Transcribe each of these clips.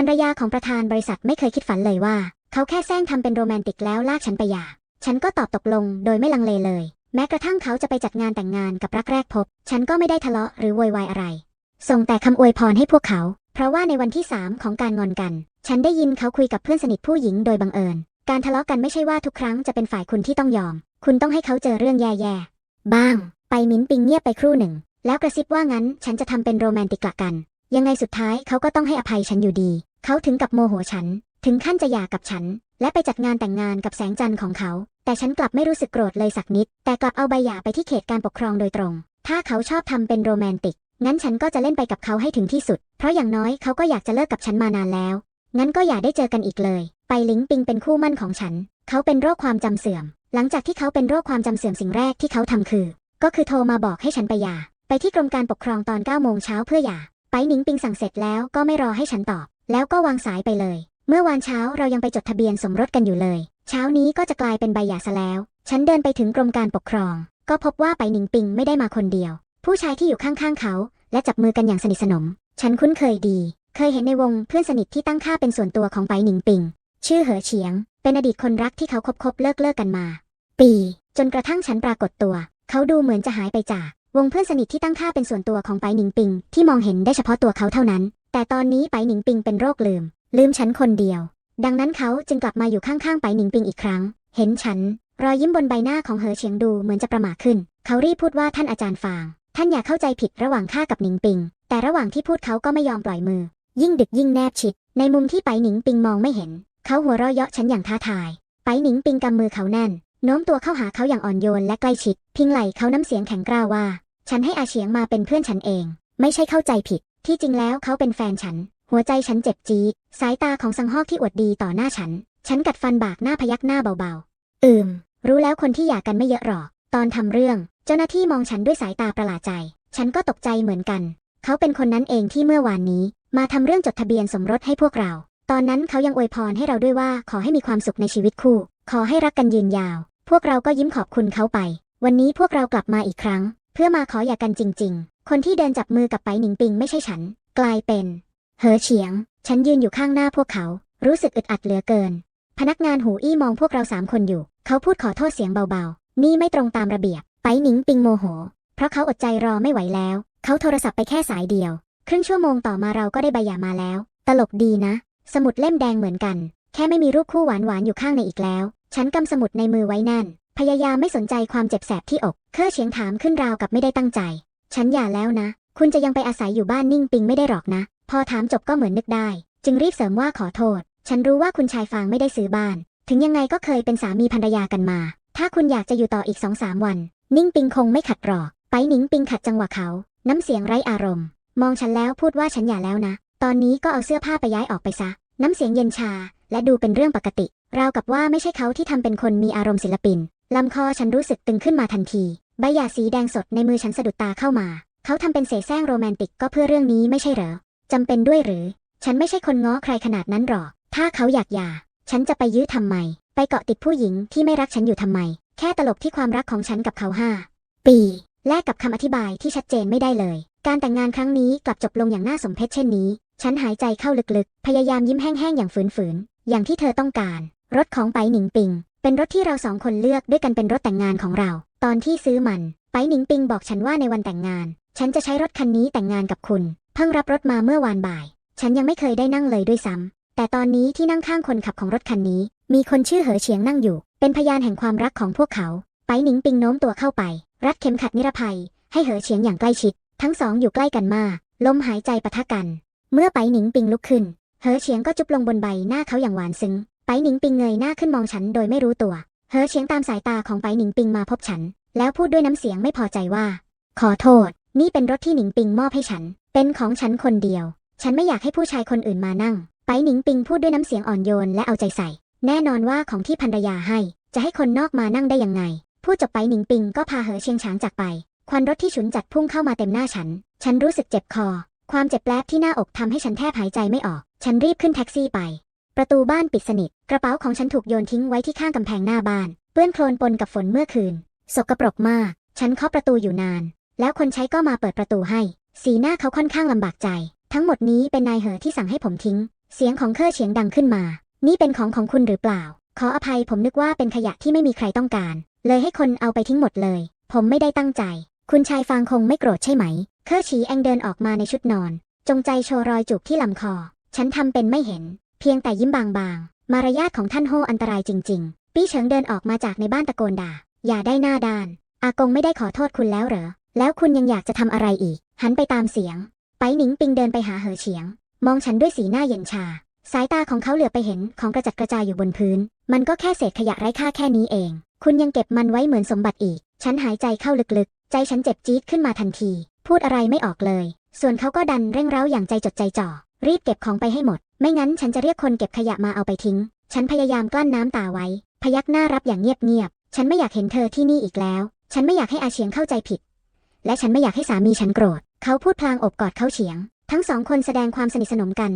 ภรรยาของประธานบริษัทไม่เคยคิดฝันเลยว่า เขาแค่แซงทำเป็นโรแมนติกแล้วลากฉันไปหย่า ฉันก็ตอบตกลงโดยไม่ลังเลเลย แม้กระทั่งเขาจะไปจัดงานแต่งงานกับรักแรกพบ ฉันก็ไม่ได้ทะเลาะหรือโวยวายอะไร ส่งแต่คำอวยพรให้พวกเขา เพราะว่าในวันที่3ของการงอนกัน ฉันได้ยินเขาคุยกับเพื่อนสนิทผู้หญิงโดยบังเอิญ การทะเลาะกันไม่ใช่ว่าทุกครั้งจะเป็นฝ่ายคุณที่ต้องยอม คุณต้องให้เขาเจอเรื่องแย่ๆบ้าง ไปมิ้นปิงเงียบไปครู่หนึ่ง แล้วกระซิบว่างั้นฉันจะทำเป็นโรแมนติกละกันยังไงสุดท้ายเขาก็ต้องให้อภัยฉันอยู่ดี เขาถึงกับโมโหฉัน ถึงขั้นจะหย่ากับฉัน และไปจัดงานแต่งงานกับแสงจันทร์ของเขา แต่ฉันกลับไม่รู้สึกโกรธเลยสักนิด แต่กลับเอาใบหย่าไปที่เขตการปกครองโดยตรง ถ้าเขาชอบทำเป็นโรแมนติก งั้นฉันก็จะเล่นไปกับเขาให้ถึงที่สุด เพราะอย่างน้อยเขาก็อยากจะเลิกกับฉันมานานแล้ว งั้นก็อย่าได้เจอกันอีกเลย ไปลิงปิงเป็นคู่มั่นของฉัน เขาเป็นโรคความจำเสื่อม หลังจากที่เขาเป็นโรคความจำเสื่อมสิ่งแรกที่เขาทำคือ ก็คือโทรมาบอกให้ฉันไปหย่าไปที่กรมการปกครองตอน9โมงเช้าเพื่อหย่าไปหนิงปิงสั่งเสร็จแล้วก็ไม่รอให้ฉันตอบ แล้วก็วางสายไปเลย เมื่อวานเช้าเรายังไปจดทะเบียนสมรสกันอยู่เลย เช้านี้ก็จะกลายเป็นใบหย่าซะแล้ว ฉันเดินไปถึงกรมการปกครอง ก็พบว่าไปหนิงปิงไม่ได้มาคนเดียว ผู้ชายที่อยู่ข้างๆเขา และจับมือกันอย่างสนิทสนม ฉันคุ้นเคยดี เคยเห็นในวงเพื่อนสนิทที่ตั้งค่าเป็นส่วนตัวของไปหนิงปิง ชื่อเหอเฉียง เป็นอดีตคนรักที่เขาคบคบเลิกเลิกกันมา ปี จนกระทั่งฉันปรากฏตัว เขาดูเหมือนจะหายไปจากวงเพื่อนสนิทที่ตั้งค่าเป็นส่วนตัวของไปหนิงปิง ที่มองเห็นได้เฉพาะตัวเขาเท่านั้น แต่ตอนนี้ไปหนิงปิงเป็นโรคลืม ลืมฉันคนเดียว ดังนั้นเขาจึงกลับมาอยู่ข้างๆไปหนิงปิงอีกครั้ง เห็นฉัน รอยยิ้มบนใบหน้าของเหอเฉียงดูเหมือนจะประหม่าขึ้น เขารีบพูดว่าท่านอาจารย์ฟาง ท่านอย่าเข้าใจผิดระหว่างข้ากับหนิงปิง แต่ระหว่างที่พูดเขาก็ไม่ยอมปล่อยมือ ยิ่งดึกยิ่งแนบชิด ในมุมที่ไปหนิงปิงมองไม่เห็น เขาหัวเราะเยาะฉันอย่างท้าทาย ไปหนิงปิงกำมือเขาแน่นโน้มตัวเข้าหาเขาอย่างอ่อนโยนและใกล้ชิด พิงไหล่เขาน้ำเสียงแข็งกร้าวว่า ฉันให้อาเฉียงมาเป็นเพื่อนฉันเอง ไม่ใช่เข้าใจผิด ที่จริงแล้วเขาเป็นแฟนฉัน หัวใจฉันเจ็บจี๊ดสายตาของสังฮอกที่อวดดีต่อหน้าฉัน ฉันกัดฟันบากหน้าพยักหน้าเบาๆ อืม รู้แล้วคนที่อยากกันไม่เยอะหรอก ตอนทำเรื่อง เจ้าหน้าที่มองฉันด้วยสายตาประหลาดใจ ฉันก็ตกใจเหมือนกัน เขาเป็นคนนั้นเองที่เมื่อวานนี้ มาทำเรื่องจดทะเบียนสมรสให้พวกเรา ตอนนั้นเขายังอวยพรให้เราด้วยว่าขอให้มีความสุขในชีวิตคู่ ขอให้รักกันยืนยาว พวกเราก็ยิ้มขอบคุณเขาไป วันนี้พวกเรากลับมาอีกครั้ง เพื่อมาขอหย่ากันจริงๆ คนที่เดินจับมือกับไปหนิงปิงไม่ใช่ฉัน กลายเป็น เหอเฉียง ฉันยืนอยู่ข้างหน้าพวกเขา รู้สึกอึดอัดเหลือเกิน พนักงานหูอี้มองพวกเราสามคนอยู่ เขาพูดขอโทษเสียงเบาๆ นี่ไม่ตรงตามระเบียบ ไปหนิงปิงโมโห เพราะเขาอดใจรอไม่ไหวแล้ว เขาโทรศัพท์ไปแค่สายเดียว ครึ่งชั่วโมงต่อมาเราก็ได้ใบหย่ามาแล้ว ตลกดีนะ สมุดเล่มแดงเหมือนกัน แค่ไม่มีรูปคู่หวานๆอยู่ข้างในอีกแล้ว ฉันกำสมุดในมือไว้แน่นพยายามไม่สนใจความเจ็บแสบที่อก เคอเฉียงถามขึ้นราวกับไม่ได้ตั้งใจ ฉันหย่าแล้วนะ คุณจะยังไปอาศัยอยู่บ้านนิ่งปิงไม่ได้หรอกนะ พอถามจบก็เหมือนนึกได้ จึงรีบเสริมว่าขอโทษ ฉันรู้ว่าคุณชายฟางไม่ได้ซื้อบ้าน ถึงยังไงก็เคยเป็นสามีภรรยากันมา ถ้าคุณอยากจะอยู่ต่ออีกสองสามวัน นิ่งปิงคงไม่ขัดหรอก ไปหนิงปิงขัดจังหวะเขา น้ำเสียงไร้อารมณ์ มองฉันแล้วพูดว่าฉันหย่าแล้วนะ ตอนนี้ก็เอาเสื้อผ้าไปย้ายออกไปซะ น้ำเสียงเย็นชา และดูเป็นเรื่องปกติ ราวกับว่าไม่ใช่เขาที่ทำเป็นคนมีอารมณ์ศิลปินลำคอฉันรู้สึกตึงขึ้นมาทันที ใบหย่าสีแดงสดในมือฉันสะดุดตาเข้ามา เขาทำเป็นเสแสร้งโรแมนติกก็เพื่อเรื่องนี้ไม่ใช่เหรอจำเป็นด้วยหรือ ฉันไม่ใช่คนง้อใครขนาดนั้นหรอก ถ้าเขาอยากหย่า ฉันจะไปยื้อทำไม ไปเกาะติดผู้หญิงที่ไม่รักฉันอยู่ทำไม แค่ตลกที่ความรักของฉันกับเขาห้าปี แลกกับคำอธิบายที่ชัดเจนไม่ได้เลย การแต่งงานครั้งนี้กลับจบลงอย่างน่าสมเพชเช่นนี้ ฉันหายใจเข้าลึกๆ พยายามยิ้มแห้งๆอย่างฝืนๆ อย่างที่เธอต้องการ รถของไปหนิงปิง เป็นรถที่เราสองคนเลือกด้วยกันเป็นรถแต่งงานของเรา ตอนที่ซื้อมัน ไปหนิงปิงบอกฉันว่าในวันแต่งงาน ฉันจะใช้รถคันนี้แต่งงานกับคุณ เพิ่งรับรถมาเมื่อวานบ่าย ฉันยังไม่เคยได้นั่งเลยด้วยซ้ำแต่ตอนนี้ที่นั่งข้างคนขับของรถคันนี้ มีคนชื่อเหอเฉียงนั่งอยู่ เป็นพยานแห่งความรักของพวกเขา ไปหนิงปิงโน้มตัวเข้าไป รัดเข็มขัดนิรภัย ให้เหอเฉียงอย่างใกล้ชิด ทั้งสองอยู่ใกล้กันมาก ลมหายใจปะทะกัน เมื่อไปหนิงปิงลุกขึ้น เหอเฉียงก็จุบลงบนใบหน้าเขาอย่างหวานซึ้ง ไปหนิงปิงเงยหน้าขึ้นมองฉันโดยไม่รู้ตัว เหอเฉียงตามสายตาของไปหนิงปิงมาพบฉัน แล้วพูดด้วยน้ำเสียงไม่พอใจว่า ขอโทษ นี่เป็นรถที่หนิงปิงมอบให้ฉัน เป็นของฉันคนเดียว ฉันไม่อยากให้ผู้ชายคนอื่นมานั่ง ไปหนิงปิงพูดด้วยน้ำเสียงอ่อนโยนและเอาใจใส่ แน่นอนว่าของที่ภรรยาให้ จะให้คนนอกมานั่งได้ยังไง พูดจบไปหนิงปิงก็พาเหอเชียงฉางจากไป ควันรถที่ฉุนจัดพุ่งเข้ามาเต็มหน้าฉัน ฉันรู้สึกเจ็บคอ ความเจ็บแปลบที่หน้าอกทำให้ฉันแทบหายใจไม่ออก ฉันรีบขึ้นแท็กซี่ไป ประตูบ้านปิดสนิท กระเป๋าของฉันถูกโยนทิ้งไว้ที่ข้างกำแพงหน้าบ้าน เปื้อนโคลนปนกับฝนเมื่อคืน สกปรกมาก ฉันเคาะประตูอยู่นาน แล้วคนใช้ก็มาเปิดประตูให้ สีหน้าเขาค่อนข้างลำบากใจ ทั้งหมดนี้เป็นนายเหอที่สั่งให้ผมทิ้ง เสียงของเคอเฉียงดังขึ้นมา นี่เป็นของของคุณหรือเปล่า ขออภัยผมนึกว่าเป็นขยะที่ไม่มีใครต้องการ เลยให้คนเอาไปทิ้งหมดเลย ผมไม่ได้ตั้งใจ คุณชายฟางคงไม่โกรธใช่ไหม เคอฉีแองเดินออกมาในชุดนอน จงใจโชว์รอยจูบที่ลำคอ ฉันทำเป็นไม่เห็น เพียงแต่ยิ้มบางๆ มารยาทของท่านโฮอันตรายจริง ๆ ปี้เฉิงเดินออกมาจากในบ้านตะโกนด่า อย่าได้หน้าด้าน อากงไม่ได้ขอโทษคุณแล้วเหรอ แล้วคุณยังอยากจะทำอะไรอีก หันไปตามเสียง ไปหนิงปิงเดินไปหาเหอเฉียง มองฉันด้วยสีหน้าเย็นชา สายตาของเขาเหลือไปเห็นของกระจัดกระจายอยู่บนพื้น มันก็แค่เศษขยะไร้ค่าแค่นี้เอง คุณยังเก็บมันไว้เหมือนสมบัติอีก ฉันหายใจเข้าลึกๆ ใจฉันเจ็บจี๊ดขึ้นมาทันที พูดอะไรไม่ออกเลย ส่วนเขาก็ดันเร่งเร้าอย่างใจจดใจจ่อ รีบเก็บของไปให้หมด ไม่งั้นฉันจะเรียกคนเก็บขยะมาเอาไปทิ้ง ฉันพยายามกลั้นน้ำตาไว้ พยักหน้ารับอย่างเงียบๆ ฉันไม่อยากเห็นเธอที่นี่อีกแล้ว ฉันไม่อยากให้อาเฉียงเข้าใจผิด และฉันไม่อยากให้สามีฉันโกรธ เขาพูดพลางอบกอดเขาเฉียง ทั้งสองคนแสดงความสนิทสนมกัน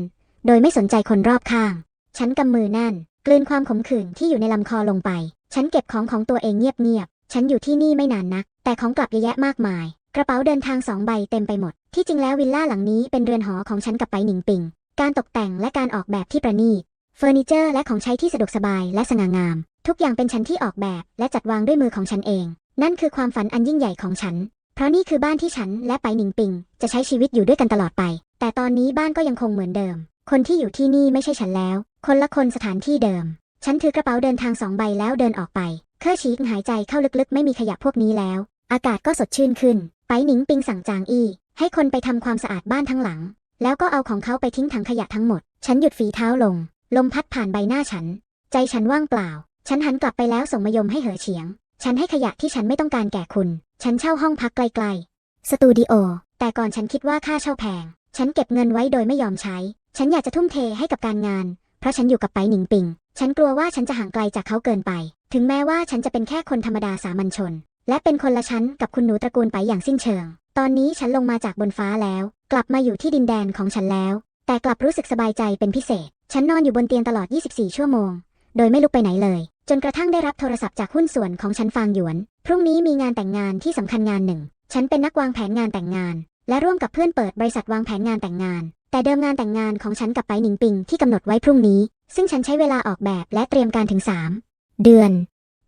โดยไม่สนใจคนรอบข้าง ฉันกำมือแน่น กลืนความขมขื่นที่อยู่ในลำคอลงไป ฉันเก็บของของตัวเองเงียบๆ ฉันอยู่ที่นี่ไม่นานนัก แต่ของกลับเยอะแยะมากมาย กระเป๋าเดินทางสองใบเต็มไปหมด ที่จริงแล้ววิลล่าหลังนี้เป็นเรือนหอของฉันกับไปหนิงปิง การตกแต่งและการออกแบบที่ประณีต เฟอร์นิเจอร์และของใช้ที่สะดวกสบายและสง่างาม ทุกอย่างเป็นฉันที่ออกแบบและจัดวางด้วยมือของฉันเอง นั่นคือความฝันอันยิ่งใหญ่ของฉัน เพราะนี่คือบ้านที่ฉันและไปหนิงปิง จะใช้ชีวิตอยู่ด้วยกันตลอดไป แต่ตอนนี้บ้านก็ยังคงเหมือนเดิม คนที่อยู่ที่นี่ไม่ใช่ฉันแล้ว คนละคนสถานที่เดิม ฉันถือกระเป๋าเดินทางสองใบแล้วเดินออกไป เคอฉีกหายใจเข้าลึกๆ ไม่มีขยะพวกนี้แล้ว อากาศก็สดชื่นขึ้น ไปหนิงปิงสั่งจางอี้ให้คนไปทำความสะอาดบ้านทั้งหลัง แล้วก็เอาของเขาไปทิ้งถังขยะทั้งหมด ฉันหยุดฝีเท้าลง ลมพัดผ่านใบหน้าฉัน ใจฉันว่างเปล่า ฉันหันกลับไปแล้วส่งมายมให้เหอเฉียง ฉันให้ขยะที่ฉันไม่ต้องการแก่คุณ ฉันเช่าห้องพักไกลๆ สตูดิโอ แต่ก่อนฉันคิดว่าค่าเช่าแพง ฉันเก็บเงินไว้โดยไม่ยอมใช้ ฉันอยากจะทุ่มเทให้กับการงาน เพราะฉันอยู่กับไปหนิงปิง ฉันกลัวว่าฉันจะห่างไกลจากเขาเกินไป ถึงแม้ว่าฉันจะเป็นแค่คนธรรมดาสามัญชน และเป็นคนละชั้นกับคุณหนูตระกูลไปอย่างสิ้นเชิง ตอนนี้ฉันลงมาจากบนฟ้าแล้ว กลับมาอยู่ที่ดินแดนของฉันแล้ว แต่กลับรู้สึกสบายใจเป็นพิเศษ ฉันนอนอยู่บนเตียงตลอด 24 ชั่วโมง โดยไม่ลุกไปไหนเลย จนกระทั่งได้รับโทรศัพท์จากหุ้นส่วนของฉันฟางหยวน พรุ่งนี้มีงานแต่งงานที่สำคัญงานหนึ่ง ฉันเป็นนักวางแผนงานแต่งงาน และร่วมกับเพื่อนเปิดบริษัทวางแผนงานแต่งงาน แต่เดิมงานแต่งงานของฉันกับไปหนิงปิงที่กำหนดไว้พรุ่งนี้ ซึ่งฉันใช้เวลาออกแบบและเตรียมการถึง 3 เดือน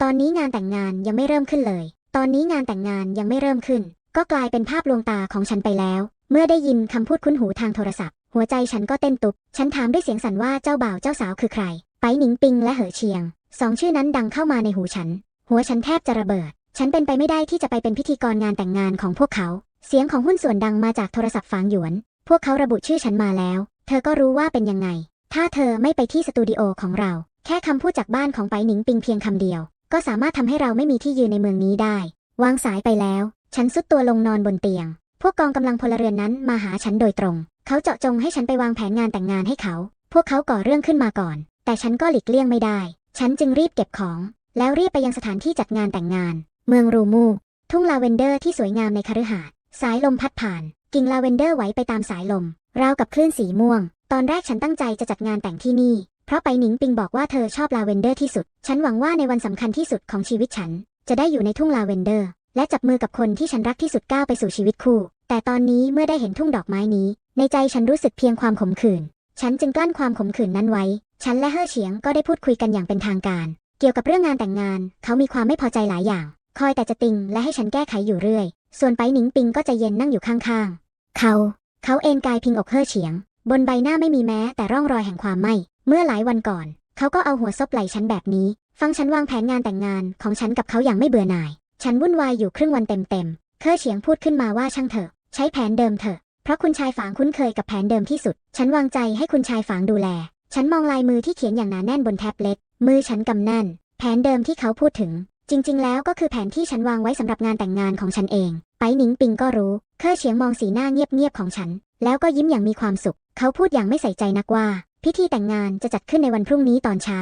ตอนนี้งานแต่งงานยังไม่เริ่มขึ้นเลย ตอนนี้งานแต่งงานยังไม่เริ่มขึ้น ก็กลายเป็นภาพลวงตาของฉันไปแล้ว เมื่อได้ยินคำพูดคุ้นหูทางโทรศัพท์ หัวใจฉันก็เต้นตุบ ฉันถามด้วยเสียงสั่นว่าเจ้าบ่าวเจ้าสาวคือใคร ไปหนิงปิงและเหอเชียง สองชื่อนั้นดังเข้ามาในหูฉัน หัวฉันแทบจะระเบิด ฉันเป็นไปไม่ได้ที่จะไปเป็นพิธีกรงานแต่งงานของพวกเขา เสียงของหุ้นส่วนดังมาจากโทรศัพท์ฝางหยวน พวกเขาระบุชื่อฉันมาแล้ว เธอก็รู้ว่าเป็นยังไง ถ้าเธอไม่ไปที่สตูดิโอของเรา แค่คำพูดจากบ้านของไปหนิงปิงเพียงคำเดียว ก็สามารถทำให้เราไม่มีที่ยืนในเมืองนี้ได้ วางสายไปแล้ว ฉันซุดตัวลงนอนบนเตียง พวกกองกำลังพลเรือนนั้นมาหาฉันโดยตรง เขาเจาะจงให้ฉันไปวางแผนงานแต่งงานให้เขา พวกเขาก่อเรื่องขึ้นมาก่อน แต่ฉันก็หลีกเลี่ยงไม่ได้ ฉันจึงรีบเก็บของ แล้วรีบไปยังสถานที่จัดงานแต่งงาน เมืองรูมู ทุ่งลาเวนเดอร์ที่สวยงามในคฤหาสน์ สายลมพัดผ่าน กิ่งลาเวนเดอร์ไหวไปตามสายลม ราวกับคลื่นสีม่วง ตอนแรกฉันตั้งใจจะจัดงานแต่งที่นี่ เพราะไปหนิงปิงบอกว่าเธอชอบลาเวนเดอร์ที่สุด ฉันหวังว่าในวันสำคัญที่สุดของชีวิตฉัน จะได้อยู่ในทุ่งลาเวนเดอร์ และจับมือกับคนที่ฉันรักที่สุดก้าวไปสู่ชีวิตคู่ แต่ตอนนี้เมื่อได้เห็นทุ่งดอกไม้นี้ ในใจฉันรู้สึกเพียงความขมขื่น ฉันจึงกลั้นความขมขื่นนั้นไว้ ฉันและเฮ่อเฉียงก็ได้พูดคุยกันอย่างเป็นทางการ เกี่ยวกับเรื่องงานแต่งงาน เขามีความไม่พอใจหลายอย่าง คอยแต่จะติงและให้ฉันแก้ไขอยู่เรื่อย ส่วนไปหนิงปิงก็ใจเย็นนั่งอยู่ข้างๆ เขา เขาเอนกายพิงอกเฮ่อเฉียง บนใบหน้าไม่มีแม้แต่ร่องรอยแห่งความไม่เมื่อหลายวันก่อน เขาก็เอาหัวซบไหล่ฉันแบบนี้ ฟังฉันวางแผนงานแต่งงานของฉันกับเขาอย่างไม่เบื่อหน่าย ฉันวุ่นวายอยู่ครึ่งวันเต็มๆ เคอเฉียงพูดขึ้นมาว่าช่างเถอะ ใช้แผนเดิมเถอะ เพราะคุณชายฝางคุ้นเคยกับแผนเดิมที่สุด ฉันวางใจให้คุณชายฝางดูแล ฉันมองลายมือที่เขียนอย่างหนาแน่นบนแท็บเล็ต มือฉันกำแน่น แผนเดิมที่เขาพูดถึง จริง ๆ แล้วก็คือแผนที่ฉันวางไว้สำหรับงานแต่งงานของฉันเอง ไปหนิงปิงก็รู้ เคอเฉียงมองสีหน้าเงียบๆของฉัน แล้วก็ยิ้มอย่างมีความสุข เขาพูดอย่างไม่ใส่ใจนักว่า พิธีแต่งงานจะจัดขึ้นในวันพรุ่งนี้ตอนเช้า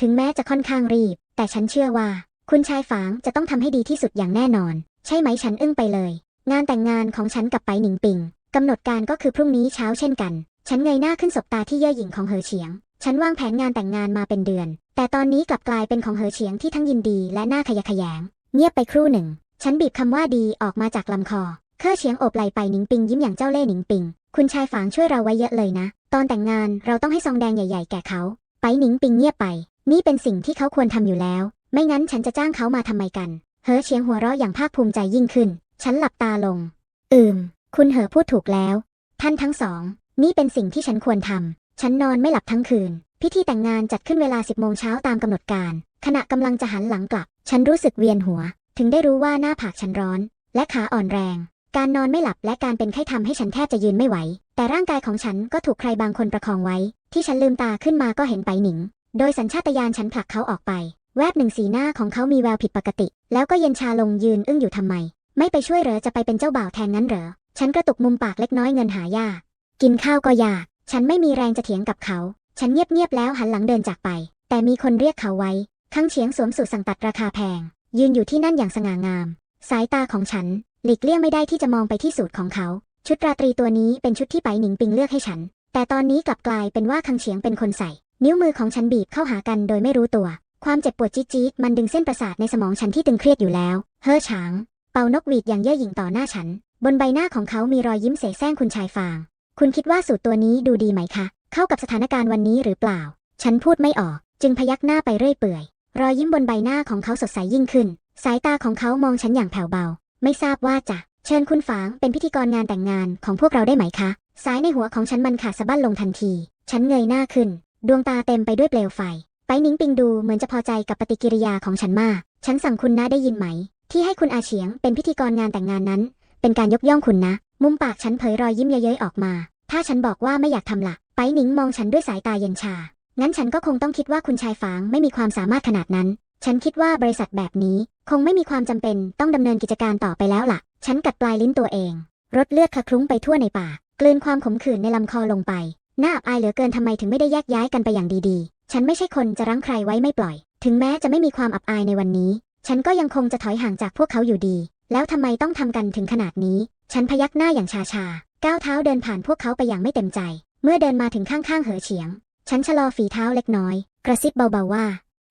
ถึงแม้จะค่อนข้างรีบ แต่ฉันเชื่อว่า คุณชายฝางจะต้องทำให้ดีที่สุดอย่างแน่นอน ใช่ไหมฉันอึ้งไปเลย งานแต่งงานของฉันกับไปหนิงปิงกำหนดการก็คือพรุ่งนี้เช้าเช่นกัน ฉันเงยหน้าขึ้นสบตาที่เย่อหยิ่งของเหอเฉียง ฉันวางแผนงานแต่งงานมาเป็นเดือน แต่ตอนนี้กลับกลายเป็นของเหอเฉียงที่ทั้งยินดีและหน่าขยะแขยง เงียบไปครู่หนึ่ง ฉันบีบคำว่าดีออกมาจากลำคอเคอเฉียงโอบไหลไปหนิงปิงยิ้มอย่างเจ้าเล่ห์หนิงปิง คุณชายฝางช่วยเราไว้เยอะเลยนะ ตอนแต่งงานเราต้องให้ซองแดงใหญ่ ๆ แก่เขา ไปหนิงปิงเงียบไป นี่เป็นสิ่งที่เขาควรทำอยู่แล้ว ไม่งั้นฉันจะจ้างเขามาทำไมกันเหอเฉียงหัวเราะอย่างภาคภูมิใจยิ่งขึ้น ฉันหลับตาลง อืม คุณเหอพูดถูกแล้ว ท่านทั้งสอง นี่เป็นสิ่งที่ฉันควรทำ ฉันนอนไม่หลับทั้งคืน พิธีแต่งงานจัดขึ้นเวลา10โมงเช้าตามกำหนดการ ขณะกำลังจะหันหลังกลับ ฉันรู้สึกเวียนหัว ถึงได้รู้ว่าหน้าผากฉันร้อน และขาอ่อนแรง การนอนไม่หลับและการเป็นไข้ทำให้ฉันแทบจะยืนไม่ไหว แต่ร่างกายของฉันก็ถูกใครบางคนประคองไว้ ที่ฉันลืมตาขึ้นมาก็เห็นไปหนิง โดยสัญชาตญาณฉันผลักเขาออกไป แวบหนึ่งสีหน้าของเขามีแววผิดปกติ แล้วก็เย็นชาลงยืนอึ้งอยู่ทำไม ไม่ไปช่วยเหรอจะไปเป็นเจ้าบ่าวแทนงั้นเหรอ ฉันกระตุกมุมปากเล็กน้อยเงินหายากกินข้าวก็ยาก ฉันไม่มีแรงจะเถียงกับเขา ฉันเงียบๆแล้วหันหลังเดินจากไป แต่มีคนเรียกเขาไว้ ข้างเฉียงสวมสูทสั่งตัดราคาแพง ยืนอยู่ที่นั่นอย่างสง่างาม สายตาของฉัน หลีกเลี่ยงไม่ได้ที่จะมองไปที่สูตรของเขา ชุดราตรีตัวนี้เป็นชุดที่ไปหนิงปิงเลือกให้ฉัน แต่ตอนนี้กลับกลายเป็นว่าคังเฉียงเป็นคนใส่ นิ้วมือของฉันบีบเข้าหากันโดยไม่รู้ตัว ความเจ็บปวดจี๊ดๆมันดึงเส้นประสาทในสมองฉันที่ตึงเครียดอยู่แล้ว เฮ่อฉาง เป่านกหวีดอย่างเย่อหยิ่งต่อหน้าฉัน บนใบหน้าของเขามีรอยยิ้มเสแสร้งคุณชายฟาง คุณคิดว่าสูตรตัวนี้ดูดีไหมคะ เข้ากับสถานการณ์วันนี้หรือเปล่า ฉันพูดไม่ออก จึงพยักหน้าไปเรื่อยเปื่อย รอยยิ้มบนใบหน้าของเขาสดใสยิ่งขึ้น สายตาของเขามองฉันอย่างแผ่วเบา ไม่ทราบว่าจะเชิญคุณฝางเป็นพิธีกรงานแต่งงานของพวกเราได้ไหมคะ สายในหัวของฉันมันขาดสะบั้นลงทันที ฉันเงยหน้าขึ้น ดวงตาเต็มไปด้วยเปลวไฟ ไปนิ้งปิงดูเหมือนจะพอใจกับปฏิกิริยาของฉันมาก ฉันสั่งคุณนะได้ยินไหม ที่ให้คุณอาเฉียงเป็นพิธีกรงานแต่งงานนั้น เป็นการยกย่องคุณนะ มุมปากฉันเผยรอยยิ้มเย้ยๆออกมา ถ้าฉันบอกว่าไม่อยากทำละ่ะไปนิงมองฉันด้วยสายตาเย็นชา งั้นฉันก็คงต้องคิดว่าคุณชายฝางไม่มีความสามารถขนาดนั้น ฉันคิดว่าบริษัทแบบนี้ คงไม่มีความจำเป็นต้องดำเนินกิจการต่อไปแล้วล่ะ ฉันกัดปลายลิ้นตัวเองรถเลือดคละคลุ้งไปทั่วในปากกลืนความขมขื่นในลำคอลงไป น่าอับอายเหลือเกินทำไมถึงไม่ได้แยกย้ายกันไปอย่างดีๆ ฉันไม่ใช่คนจะรั้งใครไว้ไม่ปล่อย ถึงแม้จะไม่มีความอับอายในวันนี้ ฉันก็ยังคงจะถอยห่างจากพวกเขาอยู่ดี แล้วทำไมต้องทำกันถึงขนาดนี้ ฉันพยักหน้าอย่างชาชาก้าวเท้าเดินผ่านพวกเขาไปอย่างไม่เต็มใจ เมื่อเดินมาถึงข้างๆ เหอเฉียง ฉันชะลอฝีเท้าเล็กน้อย กระซิบเบาๆว่า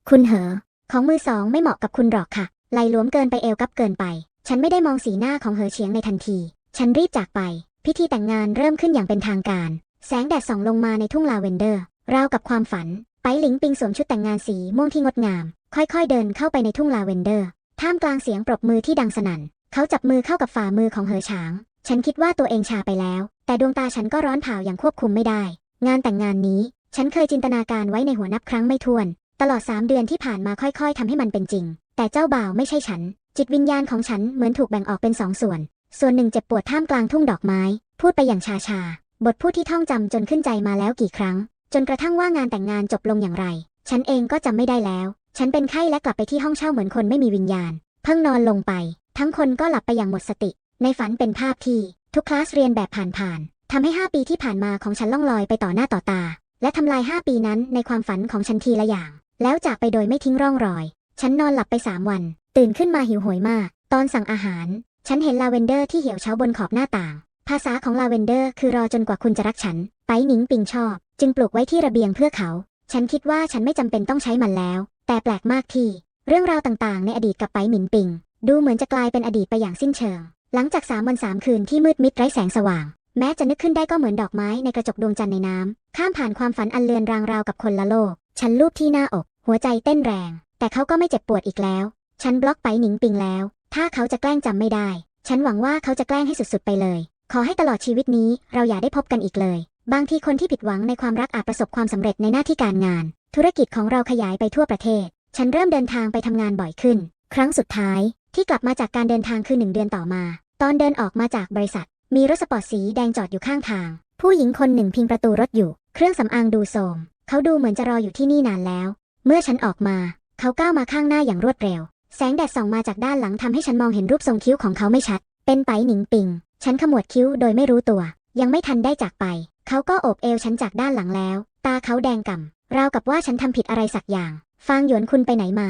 คุณเหอ ของมือสองไม่เหมาะกับคุณหรอกค่ะ ไหลหลวมเกินไปเอวกับเกินไป ฉันไม่ได้มองสีหน้าของเหอเฉียงในทันที ฉันรีบจากไป พิธีแต่งงานเริ่มขึ้นอย่างเป็นทางการ แสงแดดส่องลงมาในทุ่งลาเวนเดอร์ ราวกับความฝัน ไปหลิงปิงสวมชุดแต่งงานสีม่วงที่งดงาม ค่อยๆ เดินเข้าไปในทุ่งลาเวนเดอร์ ท่ามกลางเสียงปรบมือที่ดังสนั่น เขาจับมือเข้ากับฝ่ามือของเหอฉาง ฉันคิดว่าตัวเองชาไปแล้ว แต่ดวงตาฉันก็ร้อนเผาอย่างควบคุมไม่ได้ งานแต่งงานนี้ ฉันเคยจินตนาการไว้ในหัวนับครั้งไม่ถ้วน ตลอดสามเดือนที่ผ่านมาค่อย ๆทำให้มันเป็นจริง แต่เจ้าบ่าวไม่ใช่ฉัน จิตวิญญาณของฉันเหมือนถูกแบ่งออกเป็นสองส่วน ส่วนหนึ่งเจ็บปวดท่ามกลางทุ่งดอกไม้ พูดไปอย่างชาชา บทพูดที่ท่องจำจนขึ้นใจมาแล้วกี่ครั้ง จนกระทั่งว่างานแต่งงานจบลงอย่างไร ฉันเองก็จำไม่ได้แล้ว ฉันเป็นไข้และกลับไปที่ห้องเช่าเหมือนคนไม่มีวิญญาณ เพิ่งนอนลงไป ทั้งคนก็หลับไปอย่างหมดสติ ในฝันเป็นภาพที่ ทุกคลาสเรียนแบบผ่านๆทำให้ 5 ปีที่ผ่านมาของฉันล่องลอยไปต่อหน้าต่อตา และทำลาย 5 ปีนั้นในความฝันของฉันทีละอย่าง แล้วจากไปโดยไม่ทิ้งร่องรอย ฉันนอนหลับไป3วัน ตื่นขึ้นมาหิวโหยมาก ตอนสั่งอาหาร ฉันเห็นลาเวนเดอร์ที่เหี่ยวเฉาบนขอบหน้าต่าง ภาษาของลาเวนเดอร์คือรอจนกว่าคุณจะรักฉัน ไปหนิงปิงชอบ จึงปลูกไว้ที่ระเบียงเพื่อเขา ฉันคิดว่าฉันไม่จำเป็นต้องใช้มันแล้ว แต่แปลกมากที่ เรื่องราวต่างๆ ในอดีตกับไปหมินปิง ดูเหมือนจะกลายเป็นอดีตไปอย่างสิ้นเชิง หลังจากสามวันสามคืนที่มืดมิดไร้แสงสว่าง แม้จะนึกขึ้นได้ก็เหมือนดอกไม้ในกระจกดวงจันทร์ในน้ำข้ามผ่านความฝันอันเลือนรางราวกับคนละโลก ฉันลูบที่หน้าอก หัวใจเต้นแรง แต่เขาก็ไม่เจ็บปวดอีกแล้ว ฉันบล็อกไปหนิงปิงแล้ว ถ้าเขาจะแกล้งจำไม่ได้ ฉันหวังว่าเขาจะแกล้งให้สุดๆไปเลย ขอให้ตลอดชีวิตนี้เราอย่าได้พบกันอีกเลย บางทีคนที่ผิดหวังในความรักอาจประสบความสำเร็จในหน้าที่การงาน ธุรกิจของเราขยายไปทั่วประเทศ ฉันเริ่มเดินทางไปทำงานบ่อยขึ้น ครั้งสุดท้ายที่กลับมาจากการเดินทางคือหนึ่งเดือนต่อมา ตอนเดินออกมาจากบริษัท มีรถสปอร์ตสีแดงจอดอยู่ข้างทาง ผู้หญิงคนหนึ่งพิงประตูรถอยู่ เครื่องสำอางดูโทรมเขาดูเหมือนจะรออยู่ที่นี่นานแล้ว เมื่อฉันออกมา เขาก้าวมาข้างหน้าอย่างรวดเร็ว แสงแดดส่องมาจากด้านหลังทำให้ฉันมองเห็นรูปทรงคิ้วของเขาไม่ชัด เป็นไปหนิงปิง ฉันขมวดคิ้วโดยไม่รู้ตัว ยังไม่ทันได้จากไป เขาก็โอบเอวฉันจากด้านหลังแล้ว ตาเขาแดงก่ำราวกับว่าฉันทำผิดอะไรสักอย่าง ฟางหยวนคุณไปไหนมา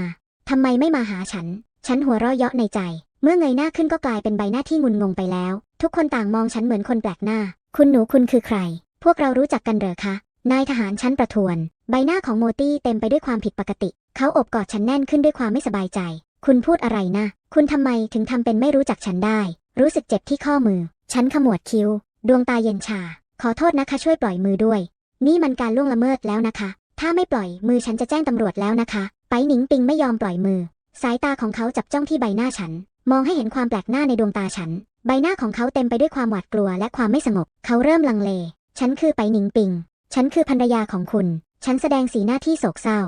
ทำไมไม่มาหาฉัน ฉันหัวเราะเยาะในใจ เมื่อเงยหน้าขึ้นก็กลายเป็นใบหน้าที่งุนงงไปแล้ว ทุกคนต่างมองฉันเหมือนคนแปลกหน้า คุณหนูคุณคือใคร พวกเรารู้จักกันเหรอคะ นายทหารชั้นประทวน ใบหน้าของโมตี้เต็มไปด้วยความผิดปกติ เขาอบกอดฉันแน่นขึ้นด้วยความไม่สบายใจ คุณพูดอะไรนะ คุณทำไมถึงทำเป็นไม่รู้จักฉันได้ รู้สึกเจ็บที่ข้อมือ ฉันขมวดคิ้ว ดวงตาเย็นชา ขอโทษนะคะ ช่วยปล่อยมือด้วย นี่มันการล่วงละเมิดแล้วนะคะ ถ้าไม่ปล่อยมือฉันจะแจ้งตำรวจแล้วนะคะ ไปหนิงปิงไม่ยอมปล่อยมือ สายตาของเขาจับจ้องที่ใบหน้าฉัน มองให้เห็นความแปลกหน้าในดวงตาฉัน ใบหน้าของเขาเต็มไปด้วยความหวาดกลัวและความไม่สงบ เขาเริ่มลังเล ฉันคือไปหนิงปิง ฉันคือภรรยาของคุณ ฉันแสดงสีหน้าที่โศกเศร้า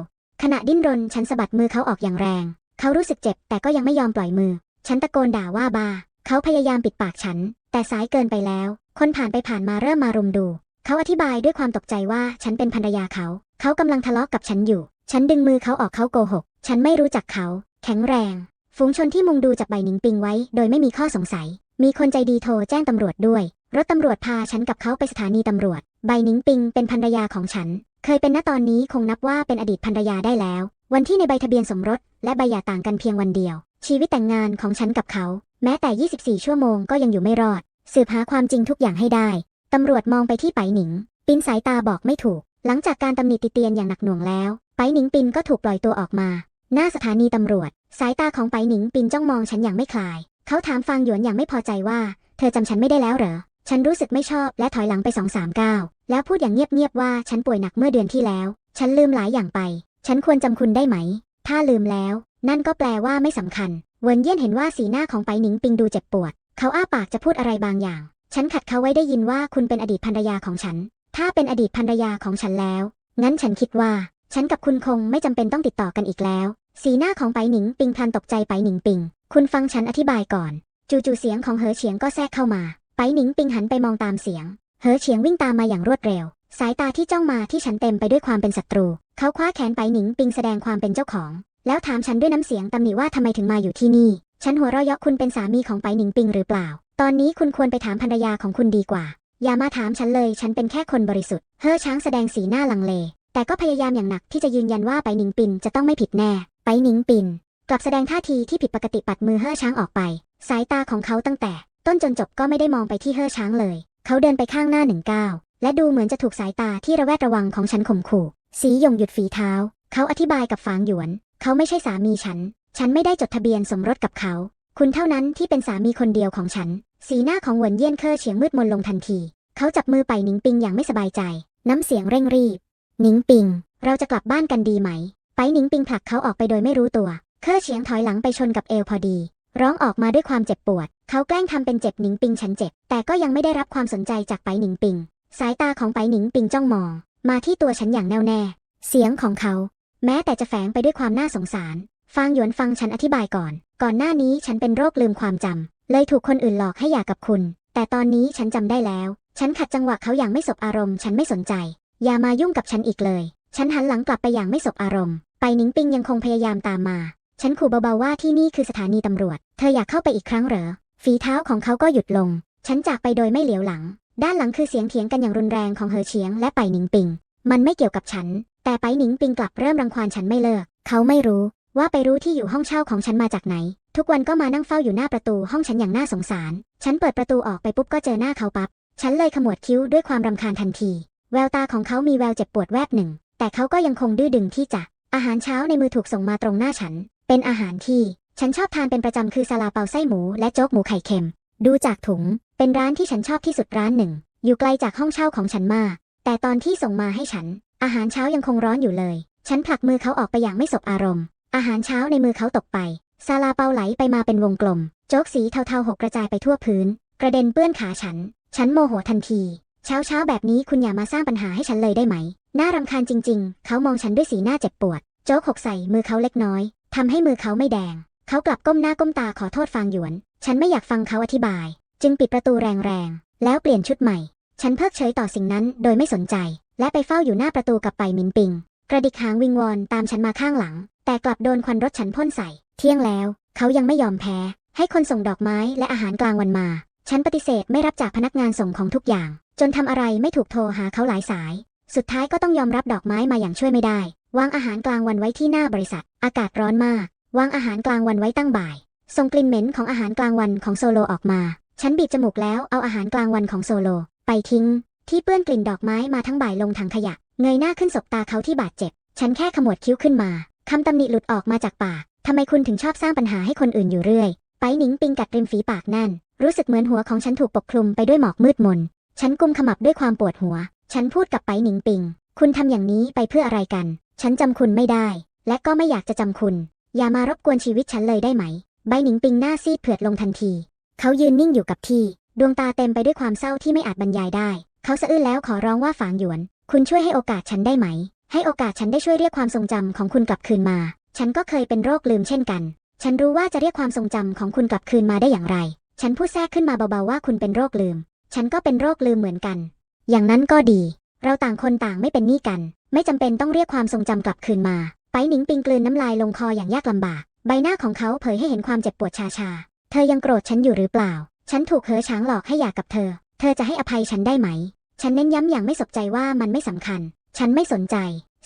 ขณะดิ้นรนฉันสะบัดมือเขาออกอย่างแรง เขารู้สึกเจ็บแต่ก็ยังไม่ยอมปล่อยมือ ฉันตะโกนด่าว่าบา เขาพยายามปิดปากฉัน แต่สายเกินไปแล้ว คนผ่านไปผ่านมาเริ่มมารุมดู เขาอธิบายด้วยความตกใจว่าฉันเป็นภรรยาเขา เขากำลังทะเลาะกับฉันอยู่ ฉันดึงมือเขาออกเขาโกหก ฉันไม่รู้จักเขา แข็งแรง ฝูงชนที่มุงดูจับใบหนิงปิงไว้ โดยไม่มีข้อสงสัย มีคนใจดีโทรแจ้งตำรวจด้วย รถตำรวจพาฉันกับเขาไปสถานีตำรวจ ใบหนิงปิงเป็นภรรยาของฉัน เคยเป็นณตอนนี้คงนับว่าเป็นอดีตภรรยาได้แล้ว วันที่ในใบทะเบียนสมรส และใบหย่าต่างกันเพียงวันเดียว ชีวิตแต่งงานของฉันกับเขา แม้แต่ 24 ชั่วโมงก็ยังอยู่ไม่รอด สืบหาความจริงทุกอย่างให้ได้ ตำรวจมองไปที่ไปหนิง ปินสายตาบอกไม่ถูก หลังจากการตำหนิติเตียนอย่างหนักหน่วงแล้ว ไปหนิงปินก็ถูกปล่อยตัวออกมา หน้าสถานีตำรวจ สายตาของไปหนิงปินจ้องมองฉันอย่างไม่คลาย เขาถามฟางหยวนอย่างไม่พอใจว่า เธอจำฉันไม่ได้แล้วเหรอ ฉันรู้สึกไม่ชอบและถอยหลังไปสองสามก้าวแล้วพูดอย่างเงียบๆว่าฉันป่วยหนักเมื่อเดือนที่แล้ว ฉันลืมหลายอย่างไป ฉันควรจำคุณได้ไหม ถ้าลืมแล้ว นั่นก็แปลว่าไม่สำคัญ เวินเยี่ยนเห็นว่าสีหน้าของไปหนิงปิงดูเจ็บปวด เขาอ้าปากจะพูดอะไรบางอย่าง ฉันขัดเขาไว้ได้ยินว่าคุณเป็นอดีตภรรยาของฉัน ถ้าเป็นอดีตภรรยาของฉันแล้ว งั้นฉันคิดว่า ฉันกับคุณคงไม่จำเป็นต้องติดต่อกันอีกแล้ว สีหน้าของไปหนิงปิงพลันตกใจไปหนิงปิง คุณฟังฉันอธิบายก่อน จู่ๆเสียงของเหอเฉียงก็แทรกเข้ามา ไปหนิงปิงหันไปมองตามเสียง เหอเฉียงวิ่งตามมาอย่างรวดเร็ว สายตาที่จ้องมาที่ฉันเต็มไปด้วยความเป็นศัตรู เขาคว้าแขนไปหนิงปิงแสดงความเป็นเจ้าของ แล้วถามฉันด้วยน้ำเสียงตำหนิว่าทำไมถึงมาอยู่ที่นี่ ฉันหัวเราะเยาะคุณเป็นสามีของไปหนิงปิงหรือเปล่า ตอนนี้คุณควรไปถามภรรยาของคุณดีกว่า อย่ามาถามฉันเลย ฉันเป็นแค่คนบริสุทธิ์ เฮ่อช้างแสดงสีหน้าลังเล แต่ก็พยายามอย่างหนักที่จะยืนยันว่าไปหนิงปินจะต้องไม่ผิดแน่ ไปหนิงปินกลับแสดงท่าทีที่ผิดปกติปัดมือเฮ่อช้างออกไป สายตาของเขาตั้งแต่ ต้นจนจบก็ไม่ได้มองไปที่เฮ่อช้างเลย เขาเดินไปข้างหน้าหนึ่งก้าวและดูเหมือนจะถูกสายตาที่ระแวดระวังของฉันข่มขู่ สีหยงหยุดฝีเท้า เขาอธิบายกับฟางหยวน เขาไม่ใช่สามีฉัน ฉันไม่ได้จดทะเบียนสมรสกับเขา คุณเท่านั้นที่เป็นสามีคนเดียวของฉัน สีหน้าของหวนเยี่ยนเคอเฉียงมืดมนลงทันที เขาจับมือไปหนิงปิงอย่างไม่สบายใจ น้ำเสียงเร่งรีบ หนิงปิง เราจะกลับบ้านกันดีไหม ไปหนิงปิงผลักเขาออกไปโดยไม่รู้ตัว เคอเฉียงถอยหลังไปชนกับเอวพอดี ร้องออกมาด้วยความเจ็บปวด เขาแกล้งทำเป็นเจ็บหนิงปิงฉันเจ็บ แต่ก็ยังไม่ได้รับความสนใจจากไปหนิงปิง สายตาของไปหนิงปิงจ้องมอง มาที่ตัวฉันอย่างแน่วแน่ เสียงของเขา แม้แต่จะแฝงไปด้วยความน่าสงสาร ฟางหยวนฟังฉันอธิบายก่อน ก่อนหน้านี้ฉันเป็นโรคลืมความจำเลยถูกคนอื่นหลอกให้หย่ากับคุณ แต่ตอนนี้ฉันจำได้แล้ว ฉันขัดจังหวะเขาอย่างไม่สบอารมณ์ ฉันไม่สนใจ อย่ามายุ่งกับฉันอีกเลย ฉันหันหลังกลับไปอย่างไม่สบอารมณ์ ไปนิงปิงยังคงพยายามตามมา ฉันขู่เบาๆว่าที่นี่คือสถานีตำรวจ เธออยากเข้าไปอีกครั้งเหรอ ฝีเท้าของเขาก็หยุดลง ฉันจากไปโดยไม่เหลียวหลัง ด้านหลังคือเสียงเถียงกันอย่างรุนแรงของเหอเฉียงและไปนิงปิง มันไม่เกี่ยวกับฉัน แต่ไปหนิงปิงกลับเริ่มรังควานฉันไม่เลิก เขาไม่รู้ว่าไปรู้ที่อยู่ห้องเช่าของฉันมาจากไหน ทุกวันก็มานั่งเฝ้าอยู่หน้าประตูห้องฉันอย่างน่าสงสาร ฉันเปิดประตูออกไปปุ๊บก็เจอหน้าเขาปับ๊บ ฉันเลยขมวดคิ้วด้วยความรำคาญทันที แววตาของเขามีแววเจ็บปวดแวบหนึ่ง แต่เขาก็ยังคงดื้อดึงที่จะ อาหารเช้าในมือถูกส่งมาตรงหน้าฉัน เป็นอาหารที่ ฉันชอบทานเป็นประจำคือซาลาเปาไส้หมูและโจ๊กหมูไข่เค็ม ดูจากถุง เป็นร้านที่ฉันชอบที่สุดร้านหนึ่ง อยู่ไกลจากห้องเช่าของฉันมาก แต่ตอนที่ส่งมาให้ฉัน อาหารเช้ายังคงร้อนอยู่เลย ฉันผลักมือเขาออกไปอย่างไม่สบอารมณ์ อาหารเช้าในมือเขาตกไป ซาลาเปาไหลไปมาเป็นวงกลม โจ๊กสีเทาๆหกกระจายไปทั่วพื้น กระเด็นเปื้อนขาฉัน ฉันโมโหทันที เช้าเช้าแบบนี้คุณอย่ามาสร้างปัญหาให้ฉันเลยได้ไหม น่ารำคาญจริง ๆ เขามองฉันด้วยสีหน้าเจ็บปวด โจ๊กหกใส่มือเขาเล็กน้อย ทำให้มือเขาไม่แดง เขากลับก้มหน้าก้มตาขอโทษฟางหยวน ฉันไม่อยากฟังเขาอธิบาย จึงปิดประตูแรงๆ แล้วเปลี่ยนชุดใหม่ ฉันเพิกเฉยต่อสิ่งนั้นโดยไม่สนใจ และไปเฝ้าอยู่หน้าประตูกับไปมินปิง กระดิกหางวิงวอนตามฉันมาข้างหลัง แต่กลับโดนควันรถฉันพ่นใส่ เที่ยงแล้ว เขายังไม่ยอมแพ้ ให้คนส่งดอกไม้และอาหารกลางวันมา ฉันปฏิเสธไม่รับจากพนักงานส่งของทุกอย่าง จนทำอะไรไม่ถูกโทรหาเขาหลายสาย สุดท้ายก็ต้องยอมรับดอกไม้มาอย่างช่วยไม่ได้ วางอาหารกลางวันไว้ที่หน้าบริษัท อากาศร้อนมาก วางอาหารกลางวันไว้ตั้งบ่ายส่งกลิ่นเหม็นของอาหารกลางวันของโซโลออกมา ฉันบีบจมูกแล้วเอาอาหารกลางวันของโซโล ไปทิ้ง ที่เปื้อนกลิ่นดอกไม้มาทั้งบ่ายลงถังขยะ เงยหน้าขึ้นสบตาเขาที่บาดเจ็บ ฉันแค่ขมวดคิ้วขึ้นมา คำตำหนิหลุดออกมาจากปากทำไมคุณถึงชอบสร้างปัญหาให้คนอื่นอยู่เรื่อย ไปหนิงปิงกัดริมฝีปากแน่น รู้สึกเหมือนหัวของฉันถูกปกคลุมไปด้วยหมอกมืดมน ฉันกุมขมับด้วยความปวดหัว ฉันพูดกับไปหนิงปิง คุณทำอย่างนี้ไปเพื่ออะไรกัน ฉันจำคุณไม่ได้ และก็ไม่อยากจะจำคุณ อย่ามารบกวนชีวิตฉันเลยได้ไหม ใบหนิงปิงหน้าซีดเผือดลงทันที เขายืนนิ่งอยู่กับที่ ดวงตาเต็มไปด้วยความเศร้าที่ไม่อาจบรรยายได้ เขาสะอื้นแล้วขอร้องว่าฝางหยวน คุณช่วยให้โอกาสฉันได้ไหม ให้โอกาสฉันได้ช่วยเรียกความทรงจำของคุณกลับคืนมา ฉันก็เคยเป็นโรคลืมเช่นกัน ฉันรู้ว่าจะเรียกความทรงจำของคุณกลับคืนมาได้อย่างไร ฉันพูดแทรกขึ้นมาเบาๆว่าคุณเป็นโรคลืม ฉันก็เป็นโรคลืมเหมือนกัน อย่างนั้นก็ดี เราต่างคนต่างไม่เป็นหนี้กัน ไม่จำเป็นต้องเรียกความทรงจำกลับคืนมา ไปหนิงปิงกลืนน้ำลายลงคออย่างยากลำบาก ใบหน้าของเขาเผยให้เห็นความเจ็บปวดชาชา เธอยังโกรธฉันอยู่หรือเปล่า ฉันถูกเหอฉางหลอกให้หย่ากับเธอ เธอจะให้อภัยฉันได้ไหม ฉันเน้นย้ำอย่างไม่สนใจว่ามันไม่สำคัญ ฉันไม่สนใจ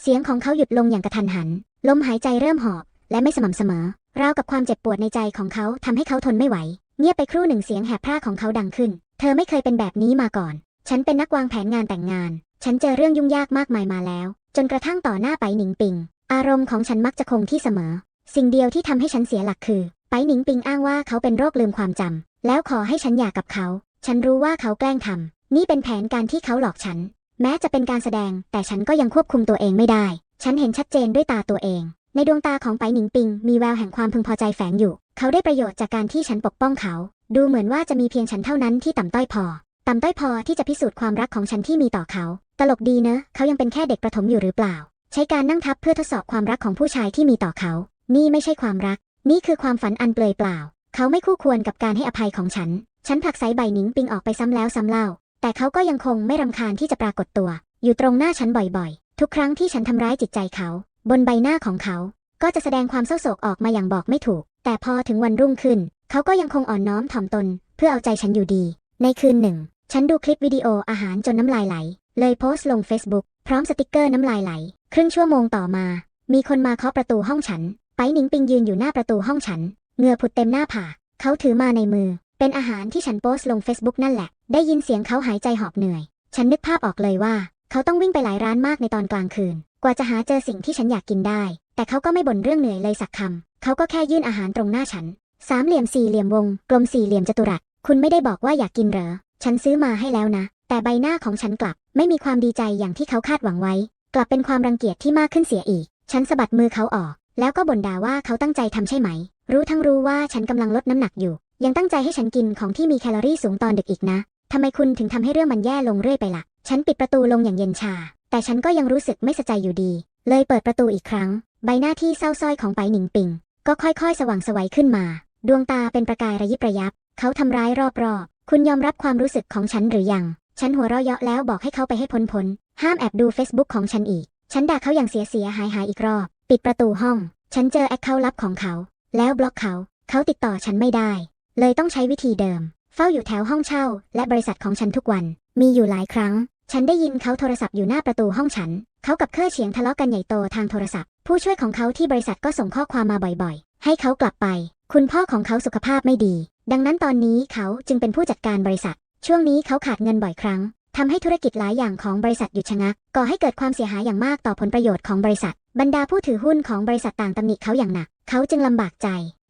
เสียงของเขาหยุดลงอย่างกระทันหัน ลมหายใจเริ่มหอบ และไม่สม่ำเสมอ ราวกับความเจ็บปวดในใจของเขาทำให้เขาทนไม่ไหว เงียบไปครู่หนึ่งเสียงแหบพร่าของเขาดังขึ้น เธอไม่เคยเป็นแบบนี้มาก่อน ฉันเป็นนักวางแผนงานแต่งงาน ฉันเจอเรื่องยุ่งยากมากมายมาแล้ว จนกระทั่งต่อหน้าไปหนิงปิง อารมณ์ของฉันมักจะคงที่เสมอ สิ่งเดียวที่ทำให้ฉันเสียหลักคือ หนิงปิงอ้างว่าเขาเป็นโรคลืมความจำแล้วขอให้ฉันหย่ากับเขา ฉันรู้ว่าเขาแกล้งทำนี่เป็นแผนการที่เขาหลอกฉัน แม้จะเป็นการแสดง แต่ฉันก็ยังควบคุมตัวเองไม่ได้ ฉันเห็นชัดเจนด้วยตาตัวเอง ในดวงตาของไปหนิงปิง มีแววแห่งความพึงพอใจแฝงอยู่ เขาได้ประโยชน์จากการที่ฉันปกป้องเขา ดูเหมือนว่าจะมีเพียงฉันเท่านั้นที่ต่ำต้อยพอ ต่ำต้อยพอที่จะพิสูจน์ความรักของฉันที่มีต่อเขา ตลกดีเนอะเขายังเป็นแค่เด็กประถมอยู่หรือเปล่า ใช้การนั่งทับเพื่อทดสอบความรักของผู้ชายที่มีต่อเขา นี่ไม่ใช่ความรัก นี่คือความฝันอันเปลยเปล่า เขาไม่คู่ควรกับการให้อภัยของฉัน ฉันผลักไสใบหนิงปิงออกไปซ้ำแล้วซ้ำเล่า แต่เขาก็ยังคงไม่รำคาญที่จะปรากฏตัว อยู่ตรงหน้าฉันบ่อยๆ ทุกครั้งที่ฉันทำร้ายจิตใจเขา บนใบหน้าของเขา ก็จะแสดงความเศร้าโศกออกมาอย่างบอกไม่ถูก แต่พอถึงวันรุ่งขึ้น เขาก็ยังคงอ่อนน้อมถ่อมตน เพื่อเอาใจฉันอยู่ดี ในคืนหนึ่ง ฉันดูคลิปวิดีโออาหารจนน้ำลายไหล เลยโพสต์ลง Facebook พร้อมสติกเกอร์น้ำลายไหล ครึ่งชั่วโมงต่อมา มีคนมาเคาะประตูห้องฉัน ไปหนิงปิงยืนอยู่หน้าประตูห้องฉันเงื่อผุดเต็มหน้าผากเขาถือมาในมือ เป็นอาหารที่ฉันโพสต์ลง Facebook นั่นแหละ ได้ยินเสียงเขาหายใจหอบเหนื่อย ฉันนึกภาพออกเลยว่า เขาต้องวิ่งไปหลายร้านมากในตอนกลางคืน กว่าจะหาเจอสิ่งที่ฉันอยากกินได้ แต่เขาก็ไม่บ่นเรื่องเหนื่อยเลยสักคำเขาก็แค่ยื่นอาหารตรงหน้าฉัน สามเหลี่ยมสี่เหลี่ยมวง กลมสี่เหลี่ยมจัตุรัส คุณไม่ได้บอกว่าอยากกินเหรอ ฉันซื้อมาให้แล้วนะ แต่ใบหน้าของฉันกลับ ไม่มีความดีใจอย่างที่เขาคาดหวังไว้ กลับเป็นความรังเกียจที่มากขึ้นเสียอีก ฉันสะบัดมือเขาออก แล้วก็บ่นด่าว่าเขาตั้งใจทำใช่ไหม รู้ทั้งรู้ว่าฉันกำลังลดน้ำหนักอยู่ ยังตั้งใจให้ฉันกินของที่มีแคลอรี่สูงตอนดึกอีกนะทำไมคุณถึงทำให้เรื่องมันแย่ลงเรื่อยไปละ่ะ ฉันปิดประตูลงอย่างเย็นชา แต่ฉันก็ยังรู้สึกไม่สะใจอยู่ดี เลยเปิดประตูอีกครั้ง ใบหน้าที่เศร้าส้อยของไปหนิงปิง ก็ค่อยๆ สว่างสวัยขึ้นมา ดวงตาเป็นประกายระยิบระยับ เขาทำร้ายรอบๆ คุณยอมรับความรู้สึกของฉันหรือยัง ฉันหัวเราะเยาะแล้วบอกให้เขาไปให้พ้นพ้นๆห้ามแอบดู Facebook ของฉันอีก ฉันด่าเขาอย่างเสียเสียหายหายอีกรอบ ปิดประตูห้อง ฉันเจอแอคเคาท์ลับของเขา แล้วบล็อกเขา เขาติดต่อฉันไม่ได้ เลยต้องใช้วิธีเดิม เฝ้าอยู่แถวห้องเช่า และบริษัทของฉันทุกวัน มีอยู่หลายครั้ง ฉันได้ยินเขาโทรศัพท์อยู่หน้าประตูห้องฉัน เขากับเครือเฉียงทะเลาะกันใหญ่โตทางโทรศัพท์ ผู้ช่วยของเขาที่บริษัทก็ส่งข้อความมาบ่อยๆ ให้เขากลับไป คุณพ่อของเขาสุขภาพไม่ดี ดังนั้นตอนนี้เขาจึงเป็นผู้จัดการบริษัท ช่วงนี้เขาขาดเงินบ่อยครั้งทำให้ธุรกิจหลายอย่างของบริษัทหยุดชะงักก่อให้เกิดความเสียหายอย่างมากต่อผลประโยชน์ของบริษัท บรรดาผู้ถือหุ้นของบริษัทต่างตำหนิเขาอย่างหนัก เขาจึงลำบากใจ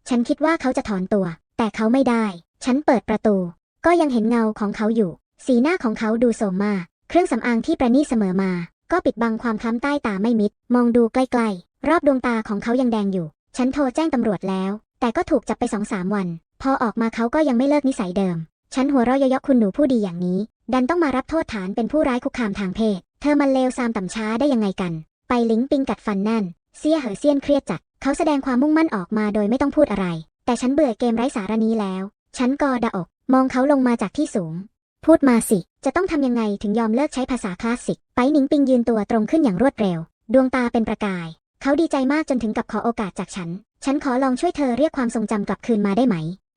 ฉันคิดว่าเขาจะถอนตัว แต่เขาไม่ได้ ฉันเปิดประตู ก็ยังเห็นเงาของเขาอยู่ สีหน้าของเขาดูโสมมาก เครื่องสำอางที่ประณีตเสมอมา ก็ปิดบังความคล้ำใต้ตาไม่มิด มองดูใกล้ๆ รอบดวงตาของเขายังแดงอยู่ ฉันโทรแจ้งตำรวจแล้ว แต่ก็ถูกจับไปสองสามวัน พอออกมาเขาก็ยังไม่เลิกนิสัยเดิม ฉันหัวเราะเยาะคุณหนูผู้ดีอย่างนี้ ดันต้องมารับโทษฐานเป็นผู้ร้ายคุกคามทางเพศ เธอมันเลวซามต่ำช้าได้ยังไงกัน ไปลิงปิงกัดฟันแน่น เสียเหอเซียนเครียดจัด เขาแสดงความมุ่งมั่นออกมาโดยไม่ต้องพูดอะไร แต่ฉันเบื่อเกมไร้สาระนี้แล้ว ฉันกอดะอก มองเขาลงมาจากที่สูง พูดมาสิ จะต้องทำยังไงถึงยอมเลิกใช้ภาษาคลาสสิก ไปหนิงปิงยืนตัวตรงขึ้นอย่างรวดเร็ว ดวงตาเป็นประกาย เขาดีใจมากจนถึงกับขอโอกาสจากฉัน ฉันขอลองช่วยเธอเรียกความทรงจำกลับคืนมาได้ไหม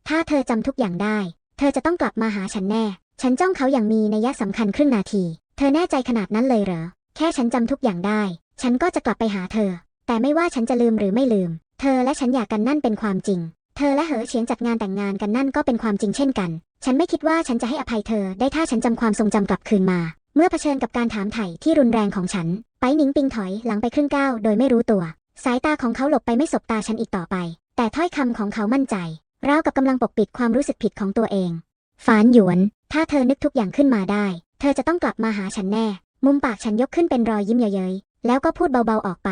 ถ้าเธอจำทุกอย่างได้ เธอจะต้องกลับมาหาฉันแน่ ฉันจ้องเขาอย่างมีนัยสำคัญครึ่งนาที เธอแน่ใจขนาดนั้นเลยเหรอ แค่ฉันจำทุกอย่างได้ ฉันก็จะกลับไปหาเธอ แต่ไม่ว่าฉันจะลืมหรือไม่ลืม เธอและฉันอยากกันนั่นเป็นความจริง เธอและเหอเฉียงจัดงานแต่งงานกันนั่นก็เป็นความจริงเช่นกัน ฉันไม่คิดว่าฉันจะให้อภัยเธอได้ถ้าฉันจำความทรงจำกลับคืนมา เมื่อเผชิญกับการถามไถ่ที่รุนแรงของฉัน ไปหนิงปิงถอยหลังไปครึ่งก้าวโดยไม่รู้ตัว สายตาของเขาหลบไปไม่สบตาฉันอีกต่อไป แต่ถ้อยคำของเขามั่นใจราวกับกำลังปกปิดความรู้สึกผิดของตัวเองฟานหยวน ถ้าเธอนึกทุกอย่างขึ้นมาได้ เธอจะต้องกลับมาหาฉันแน่ มุมปากฉันยกขึ้นเป็นรอยยิ้มเย้ย แล้วก็พูดเบาๆออกไป